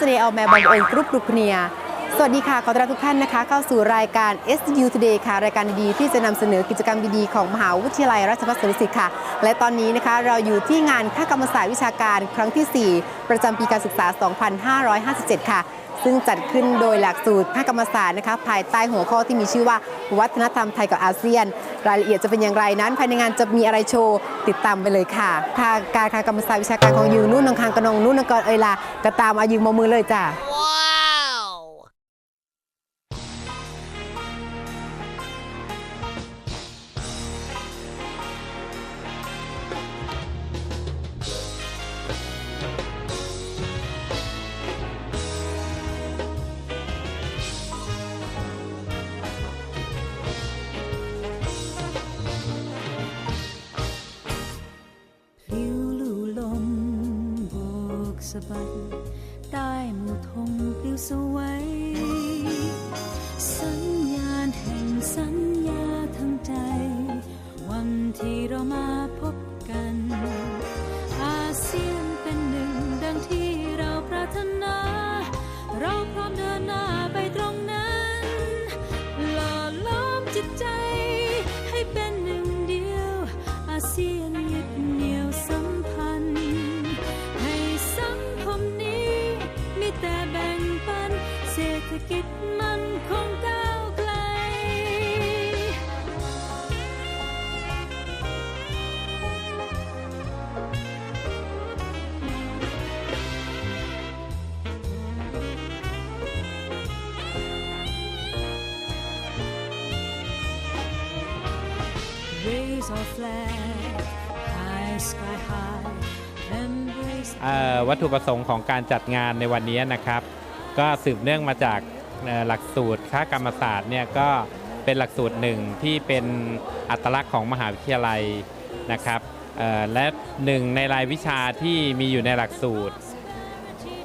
สุสเดย์เอาแมบังเอิญกรุ๊ปรุกเนียสวัสดีค่ะ ขอต้อนรับทุกท่านนะคะ เข้าสู่รายการ SU Today ค่ะ รายการดีๆที่จะนำเสนอกิจกรรมดีๆของมหาวิทยาลัยราชภัฏสวนดุสิตค่ะ และตอนนี้นะคะเราอยู่ที่งานค่ากรรมศาสตร์วิชาการครั้งที่ 4 ประจำปีการศึกษา 2557 ค่ะ ซึ่งจัดขึ้นโดยหลักสูตรค่ากรรมศาสตร์นะคะภายใต้หัวข้อที่มีชื่อว่าวัฒนธรรมไทยกับอาเซียน รายละเอียดจะเป็นอย่างไรนั้น ภายในงานจะมีอะไรโชว์ติดตามไปเลยค่ะทางการคากรรมศาสตร์วิชาการของยูนุ่นนงคางกนงนุ่นนงกรเอยลากระตามอายุมมือเลยจ้ะ สะบัดใต้หมู่ธงปลิวสวย flag high sky high embrace วัตถุประสงค์ของการจัดงานในวันนี้นะครับ ก็สืบเนื่องมาจากหลักสูตรค่ากรรมศาสตร์เนี่ยก็เป็นหลักสูตรหนึ่งที่เป็นอัตลักษณ์ของมหาวิทยาลัยนะครับและหนึ่งในรายวิชาที่มีอยู่ในหลักสูตร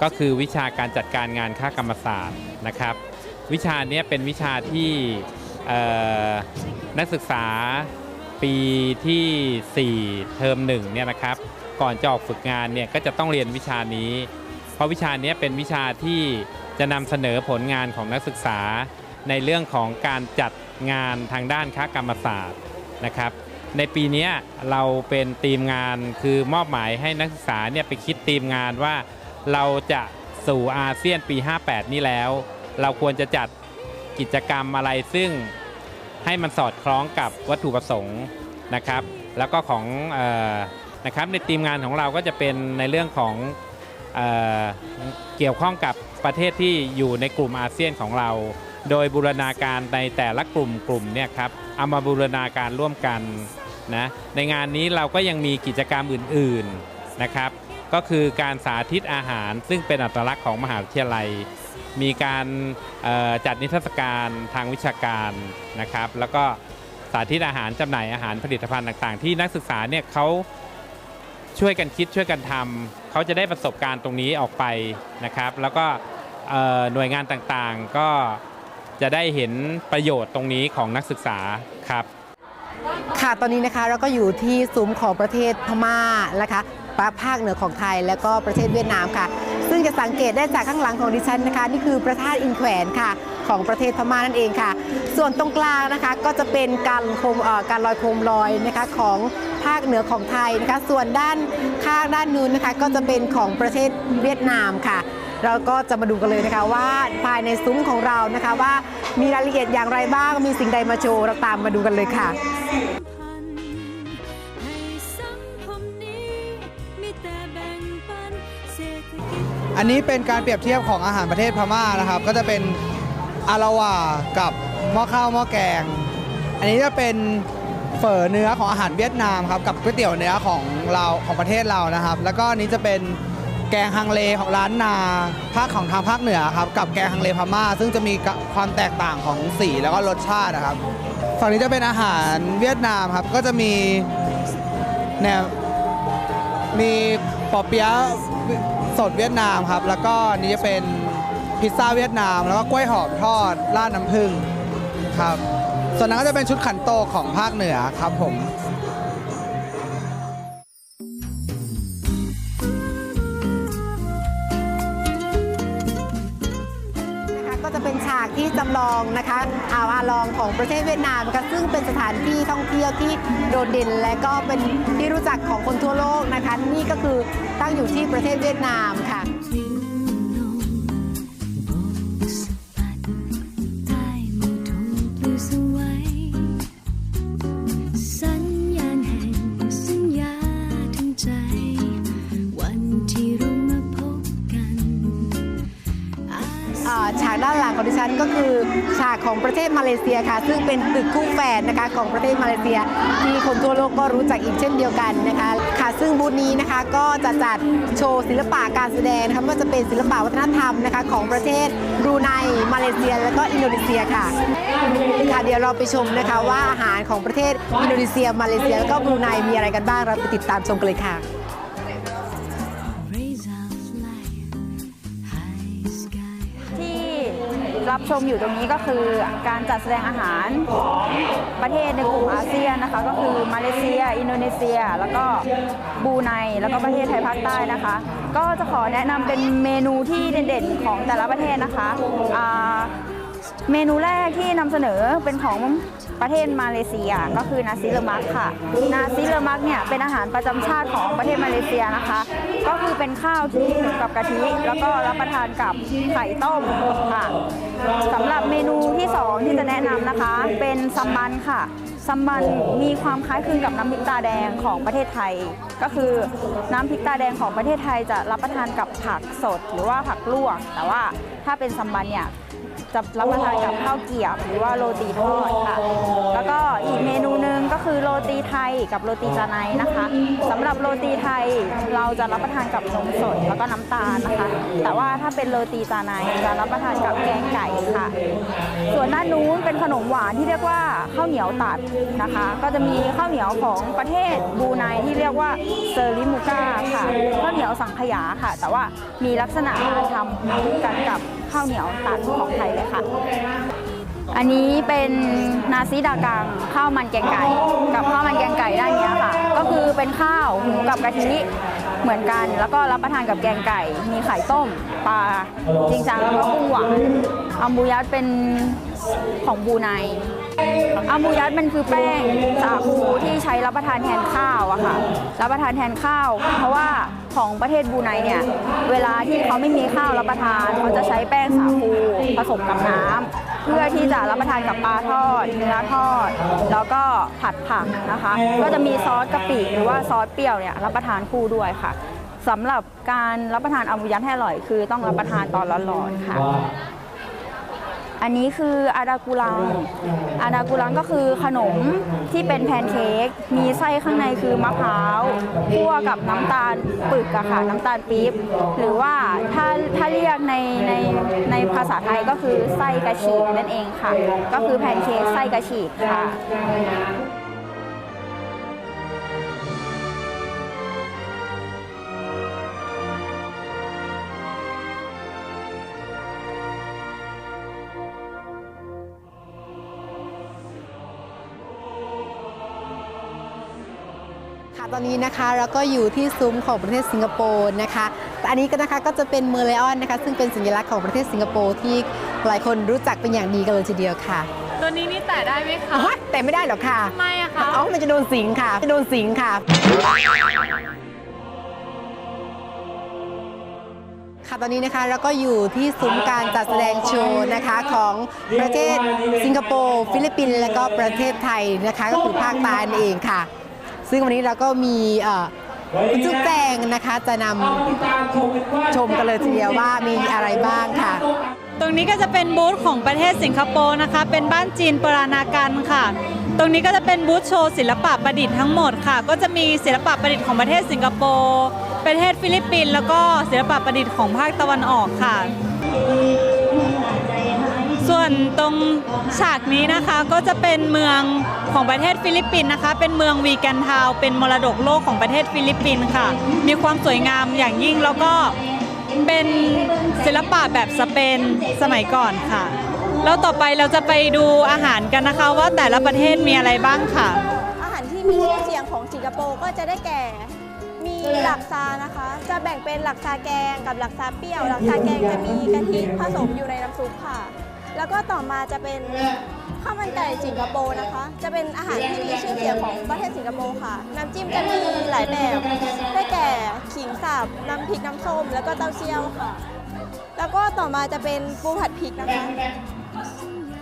ก็คือวิชาการจัดการงานค่ากรรมศาสตร์นะครับ วิชานี้เป็นวิชาที่นักศึกษา ปีทีสี่ 4 เทอมหนึ่งเนี่ยนะครับ ก่อนจะออกฝึกงานเนี่ยก็จะต้องเรียนวิชานี้ เพราะวิชานี้เป็นวิชาที่จะนำเสนอผลงานของนักศึกษา ในเรื่องของการจัดงานทางด้านค้ากรรมศาสตร์นะครับ ในปีนี้เราเป็นทีมงานคือมอบหมายให้นักศึกษาเนี่ยไปคิดทีมงานว่าเราจะสู่อาเซียนปี 58 นี้แล้ว เราควรจะจัดกิจกรรมอะไรซึ่ง ให้มันสอดคล้องกับวัตถุประสงค์นะครับ แล้วก็ของออนะครับในทีมงานของเราก็จะเป็นในเรื่องของเออเกี่ยวข้องกับประเทศที่อยู่ในกลุ่มอาเซียนของเรา โดยบูรณาการในแต่ละกลุ่มกลุ่มเนี่ยครับเอามาบูรณาการร่วมกันนะในงานนี้เราก็ยังมีกิจกรรมอื่นๆนะครับ ก็คือการสาธิตอาหารซึ่งเป็นอัตลักษณ์ของมหาวิทยาลัย มีการจัดนิทรรศการทางวิชาการนะครับ แล้วก็สาธิตอาหารจำหน่ายอาหารผลิตภัณฑ์ต่างๆ ที่นักศึกษาเนี่ยเขาช่วยกันคิดช่วยกันทำเขาจะได้ประสบการณ์ตรงนี้ออกไปนะครับ แล้วก็หน่วยงานต่างๆก็จะได้เห็นประโยชน์ตรงนี้ของนักศึกษาครับ ค่ะตอนนี้นะคะเราก็อยู่ที่ซุ้มของประเทศพม่านะคะภาคเหนือของไทย แล้วก็ประเทศเวียดนามค่ะ งจะสังเกตได้จากข้างหลังของดิฉันนะคะ นี่คือพระธาตุอินแขวนค่ะ ของประเทศพม่านั่นเองค่ะ ส่วนตรงกลางนะคะก็จะเป็นการโคมการลอยโคมลอยนะคะของภาคเหนือของไทยนะคะ ส่วนด้านข้างด้านนู้นนะคะ ก็จะเป็นของประเทศเวียดนามค่ะ เราก็จะมาดูกันเลยนะคะว่าภายในซุ้มของเรานะคะว่ามีรายละเอียดอย่างไรบ้างมีสิ่งใดมาโชว์เราตามมาดูกันเลยค่ะ อันนี้เป็นการเปรียบเทียบของอาหารประเทศพม่านะครับ ก็จะเป็นอาลาวากับหม้อข้าวหม้อแกง อันนี้จะเป็นเฝอเนื้อของอาหารเวียดนามครับกับก๋วยเตี๋ยวเนื้อของเราของประเทศเรานะครับ แล้วก็นนี้จะเป็นแกงฮังเลของร้านนาภาคของทางภาคเหนือครับกับแกงฮังเลพม่า ซึ่งจะมีความแตกต่างของสีแล้วก็รสชาตินะครับฝั่งนี้จะเป็นอาหารเวียดนามครับก็จะมีแนวมีปอเปี๊ยะ สดเวียดนามครับ แล้วก็นี่จะเป็นพิซซ่าเวียดนาม แล้วก็กล้วยหอมทอดราดน้ำผึ้งครับ ส่วนนั้นก็จะเป็นชุดขันโตของภาคเหนือครับผม องนะคะอ่าวอาลองของประเทศเวียดนามค่ะซึ่งเป็นสถานที่ท่องเที่ยวที่โดดเด่น และก็เป็นที่รู้จักของคนทั่วโลกนะคะ นี่ก็คือตั้งอยู่ที่ประเทศเวียดนามค่ะ ฉากของประเทศมาเลเซียค่ะ ซึ่งเป็นตึกคู่แฝดนะคะของประเทศมาเลเซีย ที่คนทั่วโลกก็รู้จักอีกเช่นเดียวกันนะคะค่ะ ซึ่งบูธนี้นะคะก็จะจัดโชว์ศิลปะการแสดงนะคะว่าจะเป็นศิลปะวัฒนธรรมนะคะของประเทศบรูไนมาเลเซีย และก็อินโดนีเซียค่ะค่ะเดี๋ยวเราไปชมนะคะว่าอาหารของประเทศอินโดนีเซีย มาเลเซีย แล้วก็บรูไนมีอะไรกันบ้างเราไปติดตามชมกันเลยค่ะ รับชมอยู่ตรงนี้ก็คือการจัดแสดงอาหารของประเทศในกลุ่มอาเซียนนะคะ ก็คือมาเลเซีย อินโดนีเซีย แล้วก็บูไนแล้วก็ประเทศไทยภาคใต้นะคะ ก็จะขอแนะนำเป็นเมนูที่เด่นๆของแต่ละประเทศนะคะอ่า เมนูแรกที่นำเสนอเป็นของประเทศมาเลเซียก็คือนาซิเลมักค่ะ นาซิเลมักเนี่ยเป็นอาหารประจำชาติของประเทศมาเลเซียนะคะ ก็คือเป็นข้าวที่หุงกับกะทิ แล้วก็รับประทานกับไข่ต้มค่ะสำหรับเมนูที่สองที่จะแนะนำนะคะ เป็นซัมบันค่ะซัมบันมีความคล้ายคลึงกับน้ำพริกตาแดงของประเทศไทย ก็คือน้ำพริกตาแดงของประเทศไทยจะรับประทานกับผักสดหรือว่าผักลวก แต่ว่าถ้าเป็นซัมบันเนี่ย จะรับประทานกับข้าวเกรี๊ยวหรือว่าโรตีทอดค่ะ แล้วก็อีกเมนูหนึ่งก็คือโรตีไทยกับโรตีจาไนนะคะสำหรับโรตีไทยเราจะรับประทานกับนมสดแล้วก็น้ำตาลนะคะ แต่ว่าถ้าเป็นโรตีจาไนจะรับประทานกับแกงไก่ค่ะ ส่วนด้านนู้นเป็นขนมหวานที่เรียกว่าข้าวเหนียวตัดนะคะ ก็จะมีข้าวเหนียวของประเทศบูไนที่เรียกว่าเซอร์ลิมูกาค่ะข้าวเหนียวสังขยาค่ะ แต่ว่ามีลักษณะการทำกันกับ ข้าวเหนียวตัดของไทยเลยค่ะ อันนี้เป็นนาซีดากังข้าวมันแกงไก่ กับข้าวมันแกงไก่ด้านนี้ค่ะ ก็คือเป็นข้าวหุงกับกะทิเหมือนกัน แล้วก็รับประทานกับแกงไก่ มีไข่ต้มปลาจริงจังแล้วก็กุ้งหวานอัมบูยัดเป็นของบูไนอัมบูยัดมันคือแป้งสาคูที่ใช้รับประทานแทนข้าวอะค่ะ รับประทานแทนข้าว เพราะว่า ของประเทศบูไนเนี่ย เวลาที่เขาไม่มีข้าวรับประทานเขาจะใช้แป้งสาคูผสมกับน้ำเพื่อที่จะรับประทานกับปลาทอดเนื้อทอด แล้วก็ผัดผักนะคะ ก็จะมีซอสกะปิหรือว่าซอสเปรี้ยวเนี่ยรับประทานคู่ด้วยค่ะสำหรับการรับประทานอามุยันให้อร่อยคือต้องรับประทานตอนร้อนๆค่ะ อันนี้คืออาดากุลัง อาดากุลังก็คือขนมที่เป็นแพนเค้ก มีไส้ข้างในคือมะพร้าวคั่วกับน้ำตาลปึกอะค่ะ น้ำตาลปี๊บ หรือว่าถ้าถ้าเรียกในในในภาษาไทยก็คือไส้กระฉีกนั่นเองค่ะ ก็คือแพนเค้กไส้กระฉีกค่ะ นี้นะคะเราก็อยู่ที่ซุ้มของประเทศสิงคโปร์นะคะอันนี้ก็นะคะก็จะเป็นเมอร์เลออนนะคะ ซึ่งเป็นสัญลักษณ์ของประเทศสิงคโปร์ที่หลายคนรู้จักเป็นอย่างดีกันเลยทีเดียวค่ะ ตัวนี้นี่แตะได้ไหมคะอ๋อแต่ไม่ได้หรอกค่ะทำไมอะคะอ๋อมันจะโดนสิงค่ะจะโดนสิงค่ะค่ะตอนนี้นะคะเราก็อยู่ที่ซุ้มการจัดแสดงโชว์นะคะของประเทศสิงคโปร์ ฟิลิปปินส์และก็ประเทศไทยนะคะ ก็คือภาคใต้นั่นเองค่ะ ซึ่งวันนี้เราก็มีคุณจุ๊บแจงนะคะจะนำชมกันเลยทีเดียวว่ามีอะไรบ้างค่ะ ตรงนี้ก็จะเป็นบูธของประเทศสิงคโปร์นะคะ เป็นบ้านจีนปรานากันค่ะ ตรงนี้ก็จะเป็นบูธโชว์ศิลปะประดิษฐ์ทั้งหมดค่ะ ก็จะมีศิลปะประดิษฐ์ของประเทศสิงคโปร์ประเทศฟิลิปปินส์แล้วก็ศิลปะประดิษฐ์ของภาคตะวันออกค่ะ ส่วนตรงฉากนี้นะคะก็จะเป็นเมืองของประเทศฟิลิปปินส์นะคะ เป็นเมืองวีแกนทาวเป็นมรดกโลกของประเทศฟิลิปปินส์ค่ะ มีความสวยงามอย่างยิ่งแล้วก็เป็นศิลปะแบบสเปนสมัยก่อนค่ะ แล้วต่อไปเราจะไปดูอาหารกันนะคะ ว่าแต่ละประเทศมีอะไรบ้างค่ะ อาหารที่มีชื่อเสียงของสิงคโปร์ก็จะได้แก่ มีหลักซานะคะ จะแบ่งเป็นหลักซาแกงกับหลักซาเปรี้ยว หลักซาแกงจะมีกะทิผสมอยู่ในน้ำซุปค่ะ แล้วก็ต่อมาจะเป็นข้าวมันไก่สิงคโปร์นะคะ จะเป็นอาหารที่มีชื่อเสียงของประเทศสิงคโปร์ค่ะ น้ำจิ้มจะมีหลายแบบ ได้แก่ขิงสับน้ำพริกน้ำส้ม แล้วก็เต้าเจี้ยวค่ะ แล้วก็ต่อมาจะเป็นปูผัดพริกนะคะ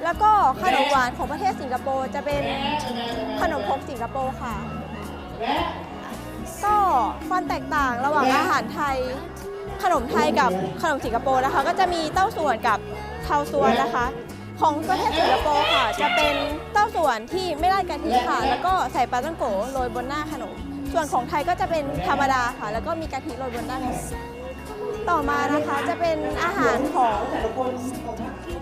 แล้วก็ขนมหวานของประเทศสิงคโปร์จะเป็นขนมครกสิงคโปร์ค่ะ ก็ความแตกต่างระหว่างอาหารไทย ขนมไทยกับขนมสิงคโปร์นะคะ ก็จะมีเต้าส่วนกับ เทาวส่วนนะคะ ของประเทศสิงคโปร์ค่ะ จะเป็นเต้าส่วนที่ไม่ราดกะทิค่ะ แล้วก็ใส่ปลาตั้งโกโรยบนหน้าขนม ส่วนของไทยก็จะเป็นธรรมดาค่ะ แล้วก็มีกะทิโรยบนหน้าขนมต่อมานะคะจะเป็นอาหารของ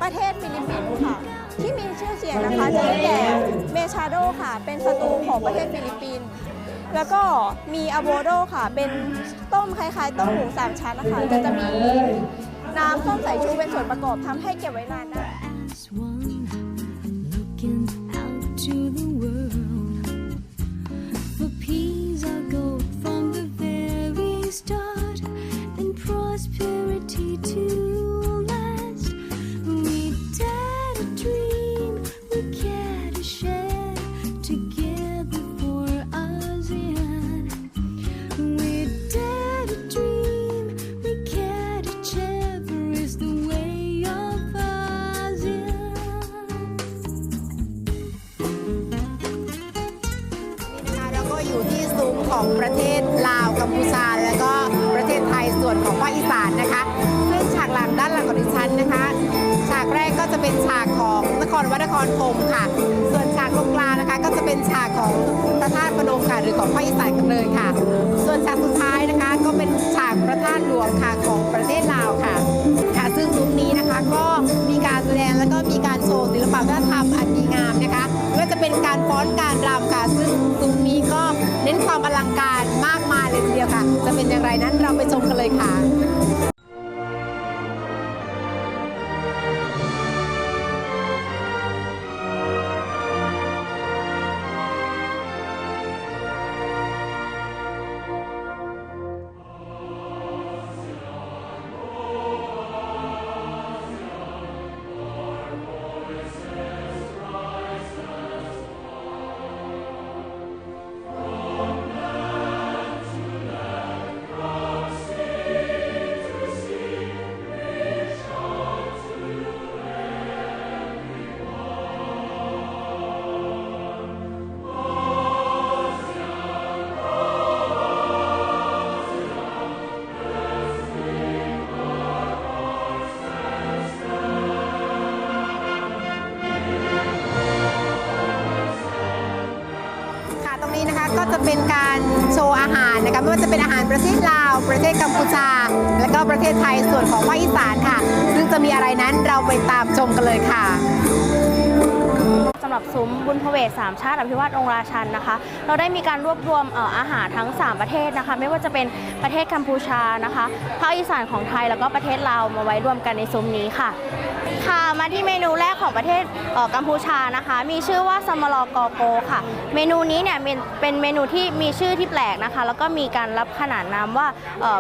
ประเทศฟิลิปปินส์ค่ะ ที่มีชื่อเสียงนะคะจะได้แก่เมชาโดค่ะ เป็นสตูของประเทศฟิลิปปินส์แล้วก็มีอะโวโดค่ะ เป็นต้มคล้ายๆต้มหมูสามชั้นนะคะแต่จะมี น้ำส้มสายชูเป็นส่วนประกอบทำให้เก็บไว้นานได้ as one, looking out to the world. For peace our goal from the very start, and prosperity to ประเทศลาว ประเทศกัมพูชา และก็ประเทศไทยส่วนของภาคอีสานค่ะ ซึ่งจะมีอะไรนั้นเราไปตามชมกันเลยค่ะสำหรับซุ้มบุญพเวทสามชาติอภิวาทองค์ราชันนะคะ เราได้มีการรวบรวมเอ่ออาหารทั้ง 3 ประเทศนะคะ ไม่ว่าจะเป็นประเทศกัมพูชานะคะภาคอีสานของไทยแล้วก็ประเทศลาวมาไว้รวมกันในซุ้มนี้ค่ะ ค่ะมาที่เมนูแรกของประเทศกัมพูชานะคะ มีชื่อว่าซัมลอกอโกค่ะ เมนูนี้เนี่ยเป็นเมนูที่มีชื่อที่แปลกนะคะ แล้วก็มีการรับขนานนามว่า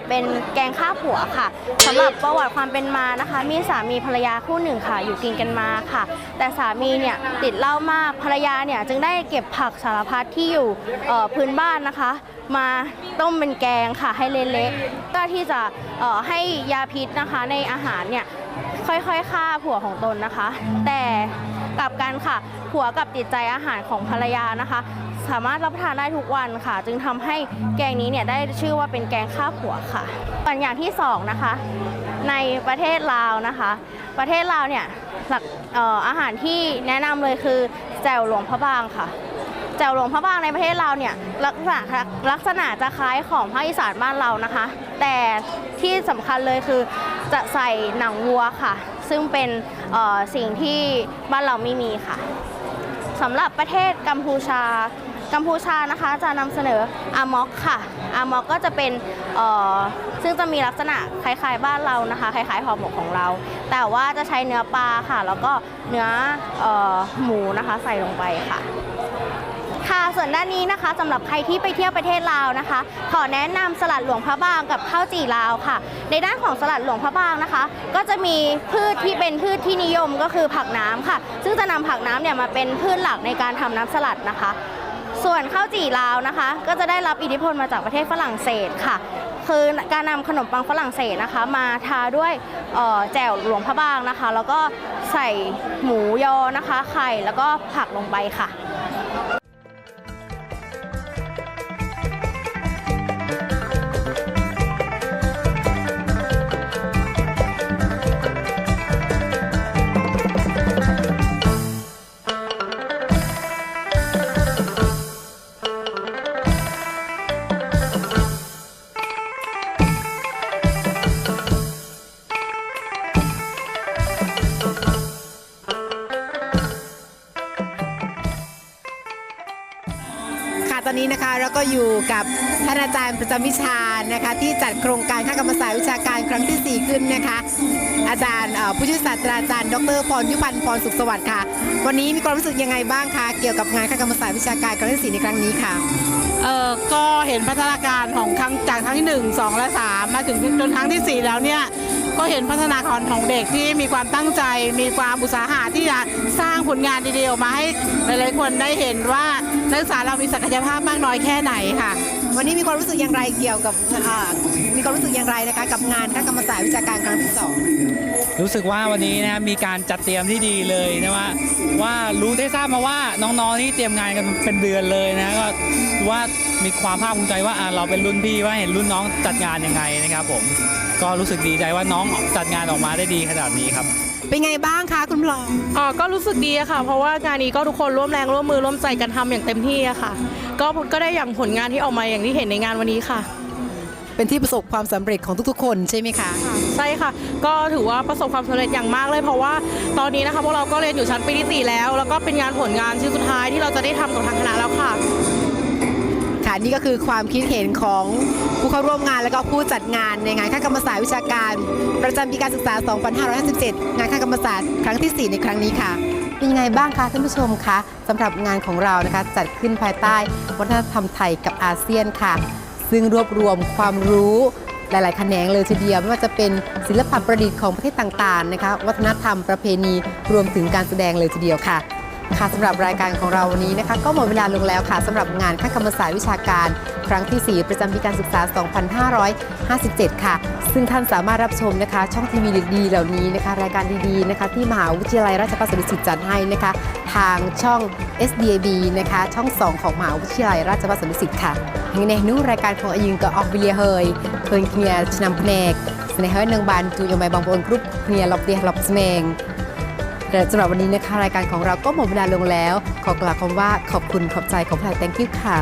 เป็นแกงข้าวผัวค่ะสำหรับประวัติความเป็นมานะคะ มีสามีภรรยาคู่หนึ่งค่ะ อยู่กินกันมาค่ะ แต่สามีเนี่ยติดเหล้ามากภรรยาเนี่ยจึงได้เก็บผักสารพัดที่อยู่พื้นบ้านนะคะ มาต้มเป็นแกงค่ะให้เละๆก็ที่จะให้ยาพิษนะคะในอาหารเนี่ย ค่อยๆฆ่าผัวของตนนะคะ แต่กลับกันค่ะ ผัวกับติดใจอาหารของภรรยานะคะ สามารถรับประทานได้ทุกวันค่ะ จึงทำให้แกงนี้เนี่ยได้ชื่อว่าเป็นแกงฆ่าผัวค่ะส่วนอย่างที่สองนะคะ ในประเทศลาวนะคะ ประเทศลาวเนี่ยหลักอออาหารที่แนะนำเลยคือแจ่วหลวงพระบางค่ะแจ่วหลวงพระบางในประเทศเราเนี่ยลักษณะลักษณะจะคล้ายของภาคอีสานบ้านเรานะคะ แต่ที่สำคัญเลยคือ จะใส่หนังวัวค่ะ ซึ่งเป็นสิ่งที่บ้านเราไม่มีค่ะสำหรับประเทศกัมพูชา กัมพูชานะคะจะนำเสนออามอกค่ะ อามอกก็จะเป็นซึ่งจะมีลักษณะคล้ายๆบ้านเรานะคะ คล้ายๆห่อหมกของเรา แต่ว่าจะใช้เนื้อปลาค่ะ แล้วก็เนื้ออหมูนะคะใส่ลงไปค่ะ ค่ะส่วนด้านนี้นะคะสำหรับใครที่ไปเที่ยวประเทศลาวนะคะ ขอแนะนำสลัดหลวงพระบางกับข้าวจี่ลาวค่ะ ในด้านของสลัดหลวงพระบางนะคะ ก็จะมีพืชที่เป็นพืชที่นิยมก็คือผักน้ำค่ะ ซึ่งจะนำผักน้ำเนี่ยมาเป็นพืชหลักในการทำน้ำสลัดนะคะ ส่วนข้าวจี่ลาวนะคะ ก็จะได้รับอิทธิพลมาจากประเทศฝรั่งเศสค่ะคือการนำขนมปังฝรั่งเศสนะคะ มาทาด้วยแจ่วหลวงพระบางนะคะ แล้วก็ใส่หมูยอนะคะ ไข่แล้วก็ผักลงไปค่ะ ตอนนี้นะคะเราก็อยู่กับท่านอาจารย์ประจำวิชานะคะ ที่จัดโครงการค่ากรรมศาสตร์วิชาการครั้งทีสี่ 4 ขึ้นนะคะ อาจารย์ผู้ช่วยศาสตราจารย์ดรพรยุพันธ์พรสุขสวัสดิ์ค่ะ วันนี้มีความรู้สึกยังไงบ้างคะเกี่ยวกับงานค่ากรรมศาสตร์วิชาการครั้งที่สี่ในครั้งนี้ค่ะเอ่อก็เห็นพัฒนาการของครั้งจากครั้งที่ 1 2 และ 3 มาถึงจนครั้งทีสี่ 4 แล้วเนี่ยก็เห็นพัฒนาการของเด็กที่มีความตั้งใจ มีความอุตสาหะที่จะสร้างผลงานดีๆออกมาให้หลายๆคนได้เห็นว่า นักศึกษาเรามีศักยภาพมากน้อยแค่ไหนค่ะ วันนี้มีความรู้สึกอย่างไรเกี่ยวกับมีความรู้สึกอย่างไรนะคะกับงานค่ากรรมศาสตร์วิชาการครั้งที่สองรู้สึกว่าวันนี้นะครับมีการจัดเตรียมที่ดีเลยนะว่าว่ารู้ได้ทราบมาว่าน้องๆที่เตรียมงานกันเป็นเดือนเลยนะก็ว่ามีความภาคภูมิใจว่าเราเป็นรุ่นพี่ว่าเห็นรุ่นน้องจัดงานยังไงนะครับผมก็รู้สึกดีใจว่าน้องจัดงานออกมาได้ดีขนาดนี้ครับ เป็นไงบ้างคะคุณพลองอ๋อก็รู้สึกดีอะค่ะ เพราะว่างานนี้ก็ทุกคนร่วมแรงร่วมมือร่วมใจกันทำอย่างเต็มที่อะค่ะ ก็ก็ได้อย่างผลงานที่ออกมาอย่างที่เห็นในงานวันนี้ค่ะ เป็นที่ประสบความสำเร็จของทุกๆ คนใช่ไหมคะ ใช่ค่ะ ก็ถือว่าประสบความสำเร็จอย่างมากเลย เพราะว่าตอนนี้นะคะพวกเราก็เรียนอยู่ชั้นปีที่สี่แล้ว แล้วก็เป็นงานผลงานชิ้นสุดท้ายที่เราจะได้ทำกับทางคณะแล้วค่ะค่ะ นี่ก็คือความคิดเห็นของผู้เข้าร่วมงานและก็ผู้จัดงานในงานค่ากรรมศาสตร์วิชาการ ประจำปีการศึกษา 2557 งานค่ากรรมศาสตร์ครั้งที่ 4 ในครั้งนี้ค่ะ เป็นยังไงบ้างคะท่านผู้ชมคะสำหรับงานของเรานะคะจัดขึ้นภายใต้วัฒนธรรมไทยกับอาเซียนค่ะ ซึ่งรวบรวมความรู้หลาย ๆ แขนงเลยทีเดียวไม่ว่าจะเป็นศิลปะประดิษฐ์ของประเทศต่าง ๆ นะคะ วัฒนธรรมประเพณีรวมถึงการแสดงเลยทีเดียวค่ะ ค่ะสำหรับรายการของเราวันนี้นะคะ ก็หมดเวลาลงแล้วค่ะสำหรับงานค่ากรรมศาสตร์วิชาการ ครั้งที่ 4 ประจำปีการศึกษา 2557 ค่ะ ซึ่งท่านสามารถรับชมนะคะ ช่องทีวีดีๆเหล่านี้นะคะ รายการดีๆนะคะ ที่มหาวิทยาลัยราชภัฏสวนดุสิตจัดให้นะคะ ทางช่อง SDAB นะคะ ช่อง 2 ของมหาวิทยาลัยราชภัฏสวนดุสิตค่ะยังในนู้รายการของอายุงก็ออกวิเลียเฮยเคยเนียชนำแผนกในเฮ้ยนางบานจูยองใบบางปนกรุ๊ปเนียลอบเดียลอบสเมง แต่สำหรับวันนี้นะคะรายการของเราก็หมดเวลาลงแล้ว ขอกล่าวคำว่าขอบคุณขอบใจขอบพลายแตงคิวค่ะ